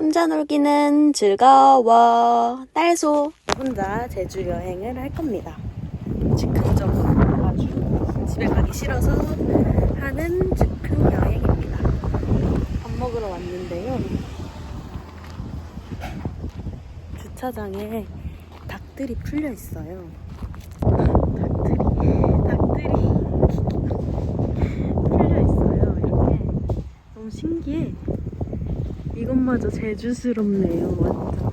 혼자 놀기는 즐거워. 딸소. 혼자 제주 여행을 할 겁니다. 즉흥적으로 아주 집에 가기 싫어서 하는 즉흥 여행입니다. 밥 먹으러 왔는데요. 주차장에 닭들이 풀려 있어요. 닭들이, 닭들이 풀려 있어요. 이렇게. 너무 신기해. 이것마저 제주스럽네요, 완전.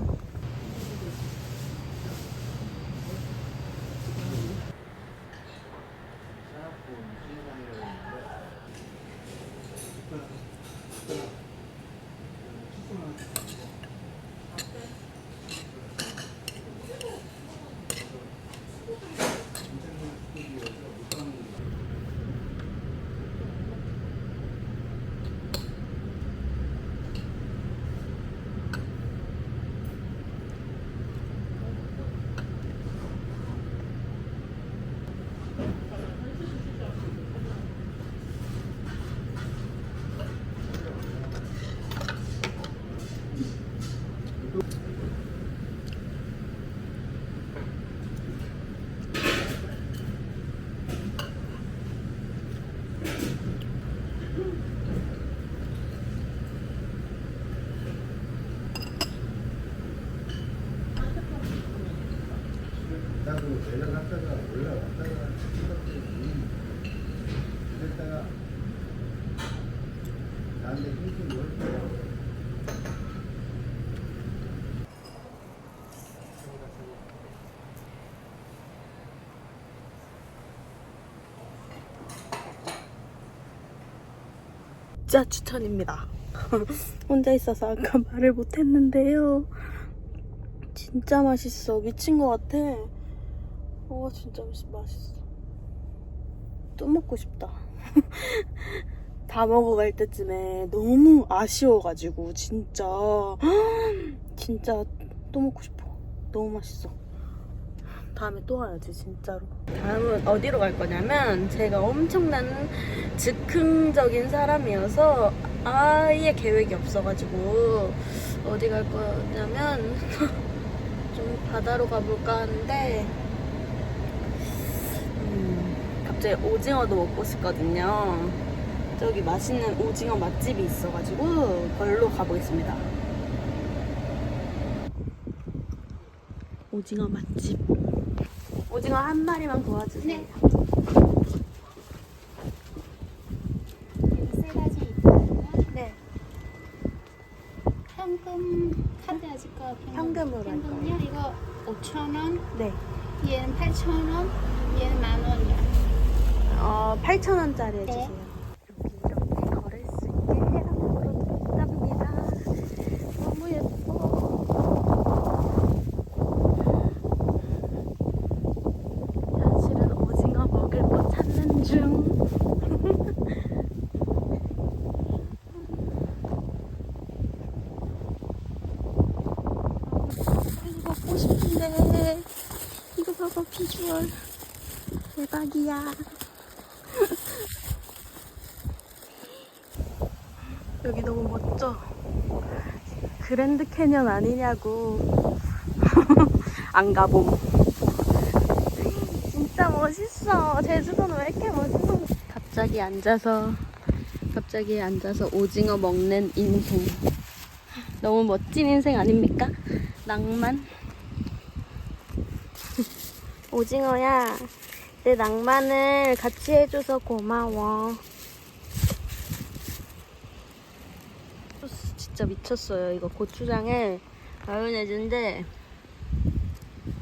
나도 내려갔다가 올라갔다가 그랬다가 나한테 힘좀 뭘 거야. 진짜 추천입니다. 혼자 있어서 아까 말을 못했는데요. 진짜 맛있어. 미친 것 같아. 와, 진짜 맛있어. 또 먹고 싶다. 다 먹어갈 때쯤에 너무 아쉬워가지고, 진짜. 진짜 또 먹고 싶어. 너무 맛있어. 다음에 또 와야지, 진짜로. 다음은 어디로 갈 거냐면, 제가 엄청난 즉흥적인 사람이어서 아예 계획이 없어가지고, 어디 갈 거냐면, 좀 바다로 가볼까 하는데, 음, 갑자기 오징어도 먹고 싶거든요. 저기 맛있는 오징어 맛집이 있어가지고, 걸로 가보겠습니다. 오징어 맛집. 오징어 한 마리만 구워주세요. 네. 세 가지 있거든요. 네. 현금 카드 아실까? 현금으로 할 현금요? 이거 5천 원, 네. 얘는 8천 원, 얘는 만 원이야. 어, 8,000원짜리 네. 해주세요. 여기 이렇게 걸을 수 있게 해놨답니다. 너무 예뻐. 현실은 오징어 먹을 곳 찾는 중. 이거 먹고 싶은데 이거 비주얼 대박이야. 여기 너무 멋져. 그랜드 캐년 아니냐고. 안 가봄. 진짜 멋있어. 제주도는 왜 이렇게 멋있어? 갑자기 앉아서, 갑자기 앉아서 오징어 먹는 인생. 너무 멋진 인생 아닙니까? 낭만. 오징어야, 내 낭만을 같이 해줘서 고마워. 소스 진짜 미쳤어요. 이거 고추장에 마요네즈인데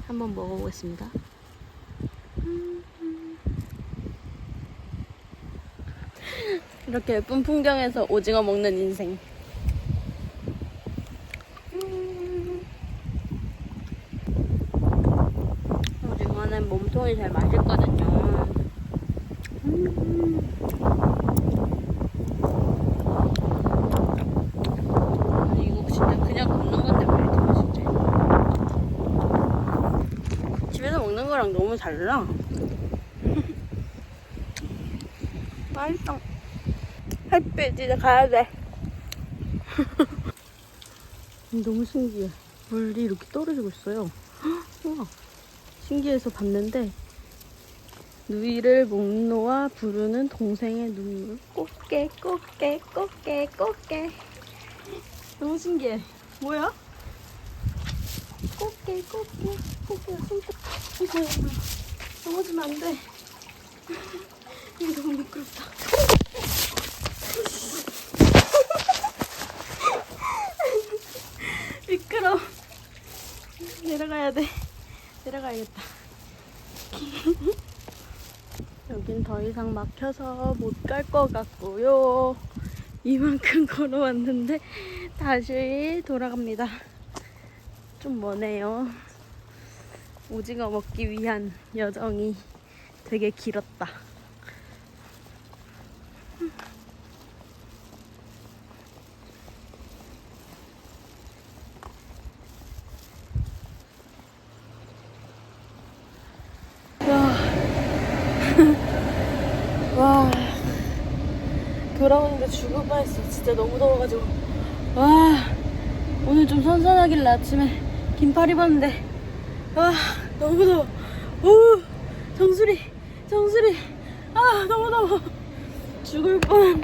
한번 먹어보겠습니다. 음. 이렇게 예쁜 풍경에서 오징어 먹는 인생. 음. 오징어는 몸통이 제일 맛있거든요. 음. 아니 이거 진짜 그냥 굽는 건데 왜 이렇게 맛있지? 집에서 먹는 거랑 너무 달라. 맛있어. 햇빛 이제 가야 돼. 너무 신기해. 물이 이렇게 떨어지고 있어요. 헉, 우와. 신기해서 봤는데 누이를 목노아 부르는 동생의 눈물 꽃게 꽃게 꽃게 꽃게 너무 신기해. 뭐야? 꽃게 꽃게 꽃게 손톱 어머 넘어지면 안 돼. 이거 너무 미끄럽다. 미끄러. 내려가야 돼. 내려가야겠다. 여긴 더 이상 막혀서 못 갈 것 같고요. 이만큼 걸어왔는데 다시 돌아갑니다. 좀 머네요. 오징어 먹기 위한 여정이 되게 길었다. 와 돌아오는데 죽을 뻔했어. 진짜 너무 더워가지고. 와 오늘 좀 선선하길래 아침에 긴팔 입었는데. 와 너무 더워. 오 정수리 정수리. 아 너무 더워. 죽을 뻔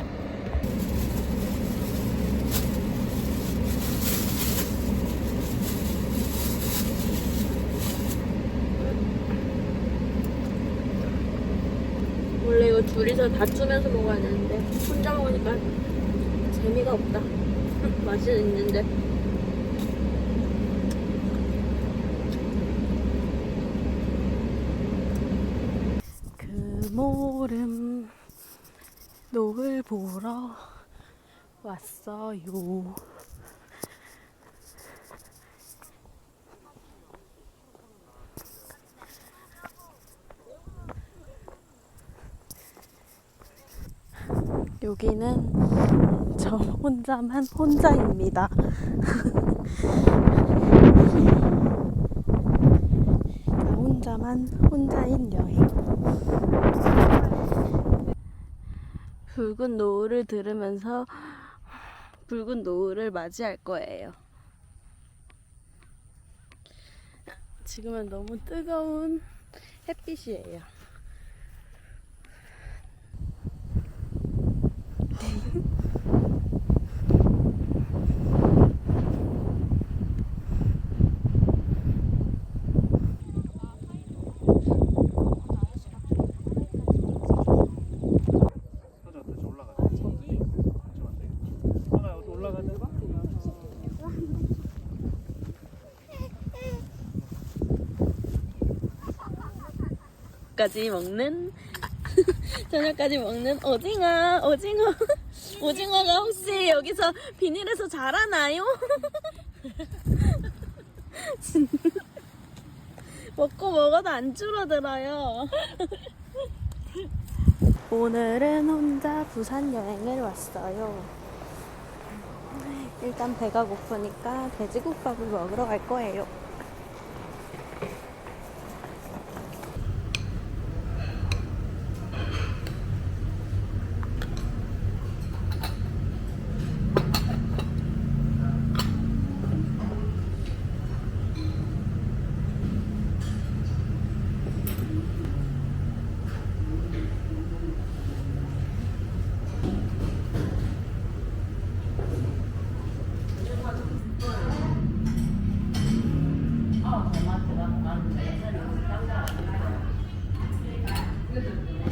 원래 이거 둘이서 다투면서 먹어야 되는데 혼자 먹으니까 재미가 없다. 맛은 있는데. 그 모름 노을 보러 왔어요. 여기는 저 혼자만 혼자입니다. 나 혼자만 혼자인 여행. 붉은 노을을 들으면서 붉은 노을을 맞이할 거예요. 지금은 너무 뜨거운 햇빛이에요. 하나 다시 올라가자. 저기? 하나 여기 올라가자. 까지 먹는 저녁까지 먹는 오징어 오징어 오징어가 혹시 여기서 비닐에서 자라나요? 먹고 먹어도 안 줄어들어요. 오늘은 혼자 부산 여행을 왔어요. 일단 배가 고프니까 돼지국밥을 먹으러 갈 거예요. 느껴졌네요.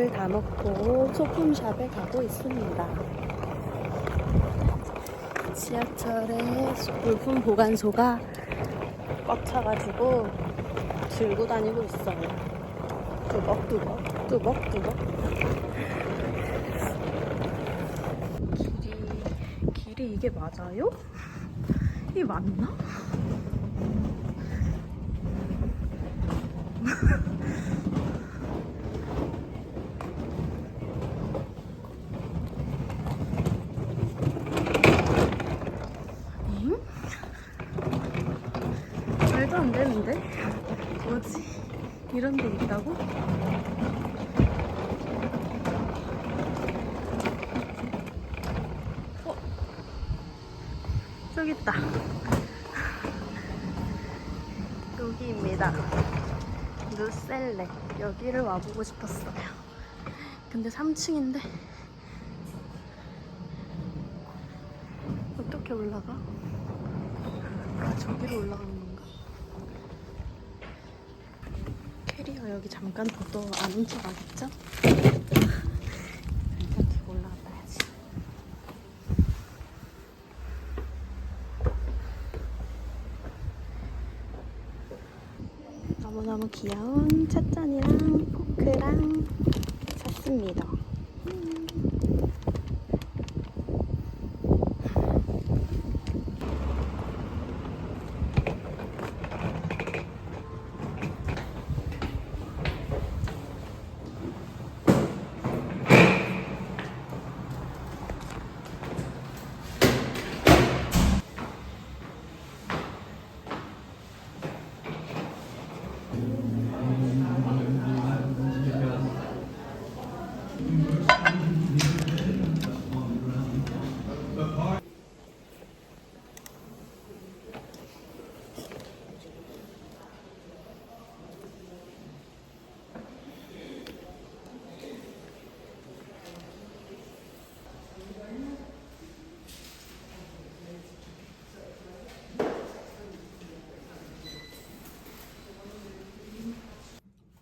밥을 다 먹고 소품샵에 가고 있습니다. 지하철에 물품 보관소가 꽉 차가지고 들고 다니고 있어요. 뚜벅뚜벅, 뚜벅뚜벅. 길이, 길이 이게 맞아요? 이게 맞나? 응? 말도 안 되는데? 뭐지? 이런 데 있다고? 어? 저기 있다. 여기입니다. 누셀레. 여기를 와보고 싶었어요. 근데 3층인데 어떻게 올라가? 아, 저기로 올라가는 건가? 캐리어 여기 잠깐 둬도 안 훔쳐가겠죠? 일단 뒤로 올라가 봐야지. 너무너무 귀여운 찻잔이랑 샀습니다.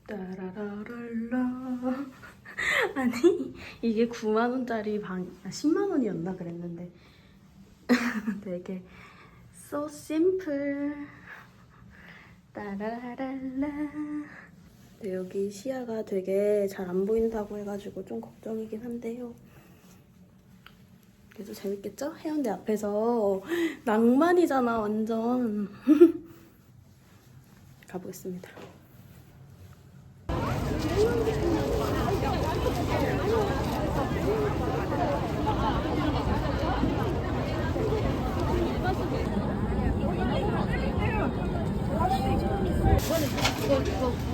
따라라랄라. 아니 이게 9만 원짜리 방 아, 10만 원이었나 그랬는데. 되게 so simple. 따라라랄라. 네, 여기 시야가 되게 잘 안 보인다고 해가지고 좀 걱정이긴 한데요. 그래도 재밌겠죠? 해운대 앞에서. 낭만이잖아 완전. 가보겠습니다 이거 이거